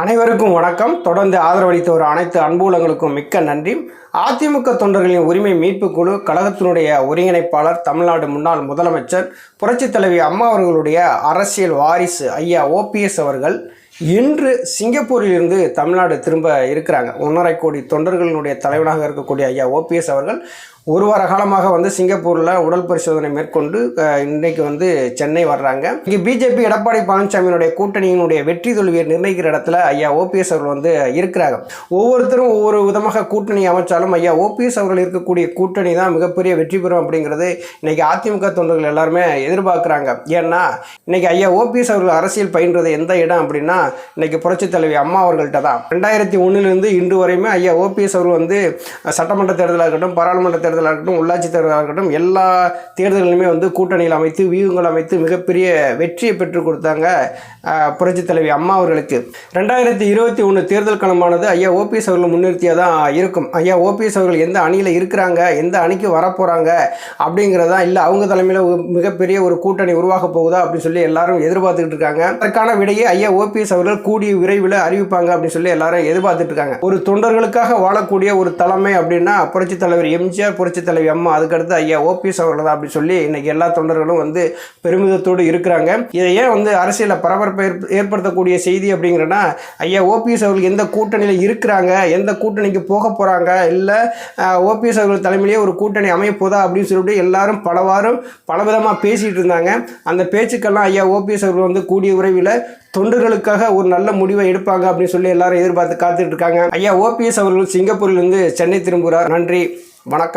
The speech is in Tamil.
அனைவருக்கும் வணக்கம். தொடர்ந்து ஆதரவளித்த ஒரு அனைத்து அன்புலங்களுக்கும் மிக்க நன்றி. அதிமுக தொண்டர்களின் உரிமை மீட்பு குழு கழகத்தினுடைய ஒருங்கிணைப்பாளர் தமிழ்நாடு முன்னாள் முதலமைச்சர் புரட்சித் தலைவி அம்மா அவர்களுடைய அரசியல் வாரிசு ஐயா ஓபிஎஸ் அவர்கள் இன்று சிங்கப்பூரிலிருந்து தமிழ்நாடு திரும்ப இருக்கிறாங்க. ஒன்றரை கோடி தொண்டர்களினுடைய தலைவனாக இருக்கக்கூடிய ஐயா ஓபிஎஸ் அவர்கள் ஒரு வார காலமாக வந்து சிங்கப்பூரில் உடல் பரிசோதனை மேற்கொண்டு இன்றைக்கு வந்து சென்னை வர்றாங்க. இங்கே பிஜேபி எடப்பாடி பழனிசாமியினுடைய கூட்டணியினுடைய வெற்றி தோல்வியை நிர்ணயிக்கிற இடத்துல ஐயா ஓபிஎஸ் அவர்கள் வந்து இருக்கிறாங்க. ஒவ்வொருத்தரும் ஒவ்வொரு விதமாக கூட்டணி அமைச்சாலும் ஐயா ஓபிஎஸ் அவர்கள் இருக்கக்கூடிய கூட்டணி தான் மிகப்பெரிய வெற்றி பெறும் அப்படிங்கிறது இன்றைக்கி அதிமுக தொண்டர்கள் எல்லாருமே எதிர்பார்க்குறாங்க. ஏன்னா இன்னைக்கு ஐயா ஓபிஎஸ் அவர்கள் அரசியல் பயின்றது எந்த இடம் அப்படின்னா இன்னைக்கு புரட்சி தலைவி அம்மா அவர்கள்ட்ட தான். ரெண்டாயிரத்தி ஒன்றுலேருந்து இன்று வரையுமே ஐயா ஓபிஎஸ் அவர் வந்து சட்டமன்ற தேர்தலாக இருக்கட்டும் பாராளுமன்ற தேர்தலாக இருக்கட்டும் உள்ளாட்சி தேர்தலாக இருக்கட்டும் எல்லா தேர்தல்களுமே வந்து கூட்டணியில் அமைத்து வியூகங்கள் அமைத்து மிகப்பெரிய வெற்றியை பெற்றுக் கொடுத்தாங்க புரட்சி தலைவி அம்மா அவர்களுக்கு. ரெண்டாயிரத்தி இருபத்தி ஒன்று தேர்தல் களமானது ஐயா ஓபிஎஸ் அவர்கள் முன்னிறுத்தியாக தான் இருக்கும். ஐயா ஓபிஎஸ் அவர்கள் எந்த அணியில் இருக்கிறாங்க எந்த அணிக்கு வரப்போகிறாங்க அப்படிங்கிறதா இல்லை அவங்க தலைமையில் மிகப்பெரிய ஒரு கூட்டணி உருவாக போகுதா அப்படின்னு சொல்லி எல்லாரும் எதிர்பார்த்துக்கிட்டு இருக்காங்க. அதற்கான விடையை ஐயா ஓபிஎஸ் அவர்கள் கூடிய விரைவில் அறிவிப்பாங்க அப்படின்னு சொல்லி எல்லாரும் எதிர்பார்த்துட்டு இருக்காங்க. ஒரு தொண்டர்களுக்காக வாழக்கூடிய ஒரு தலைமை அப்படின்னா புரட்சி தலைவர் எம்ஜிஆர் புரட்சி தலைவி அம்மா அதுக்கடுத்து ஐயா ஓபிஎஸ் அவர்கள் தான் அப்படின்னு சொல்லி இன்னைக்கு எல்லா தொண்டர்களும் வந்து பெருமிதத்தோடு இருக்கிறாங்க. இதை ஏன் வந்து அரசியலில் பரபரப்பை ஏற்படுத்தக்கூடிய செய்தி அப்படிங்கிறனா ஐயா ஓபிஎஸ் அவர்கள் எந்த கூட்டணியில் இருக்கிறாங்க எந்த கூட்டணிக்கு போக போகிறாங்க இல்லை ஓபிஎஸ் அவர்கள் தலைமையிலேயே ஒரு கூட்டணி அமைய போதா அப்படின்னு சொல்லிட்டு எல்லாரும் பலவாறும் பலவிதமாக பேசிகிட்டு இருந்தாங்க. அந்த பேச்சுக்கெல்லாம் ஐயா ஓபிஎஸ் அவர்கள் வந்து கூடிய விரைவில் தொண்டர்களுக்காக ஒரு நல்ல முடிவை எடுப்பாங்க அப்படின்னு சொல்லி எல்லாரும் எதிர்பார்த்து காத்துட்டு இருக்காங்க. ஐயா ஓபிஎஸ் அவர்கள் சிங்கப்பூரிலிருந்து சென்னை திரும்புகிறார். நன்றி. வணக்கம்.